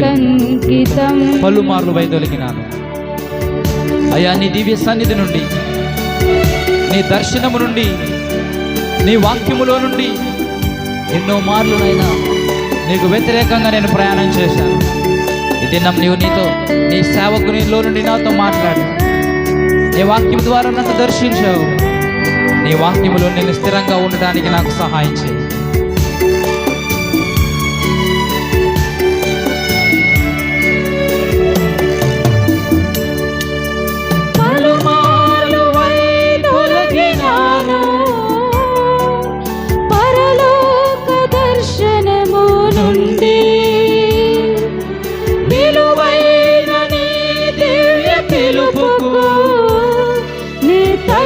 నీకంకితం పలుమార్లు వైదొలిగినాను. అయ్యా నీ దివ్య సన్నిధి నుండి నీ దర్శనము నుండి నీ వాక్యములో నుండి ఎన్నో మార్లునైనా నీకు వ్యతిరేకంగా నేను ప్రయాణం చేశాను. ఇది నమ్మ నీవు నీతో నీ సేవకునిలో నుండి నాతో మాట్లాడు. నీ వాక్యం ద్వారా నన్ను దర్శించావు. నీ వాక్యములో నేను స్థిరంగా ఉండడానికి నాకు సహాయం చేయి.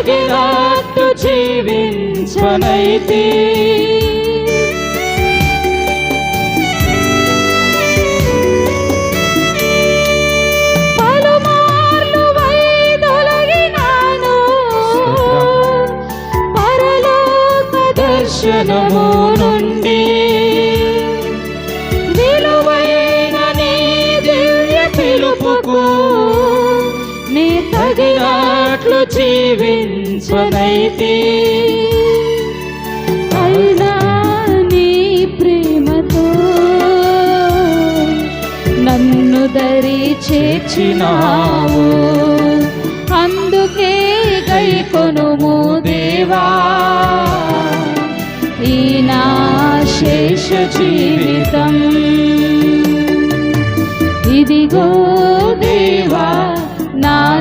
తగినట్టు జీవించనైతే. దర్శనము నుండి. తగినట్లు జీవించనైతే అయినా నీ ప్రేమతో నన్ను దరి చేర్చినావు. అందుకే గైకొనుము దేవా. ఈ నా శేష జీవితం. ఇదిగో దేవా.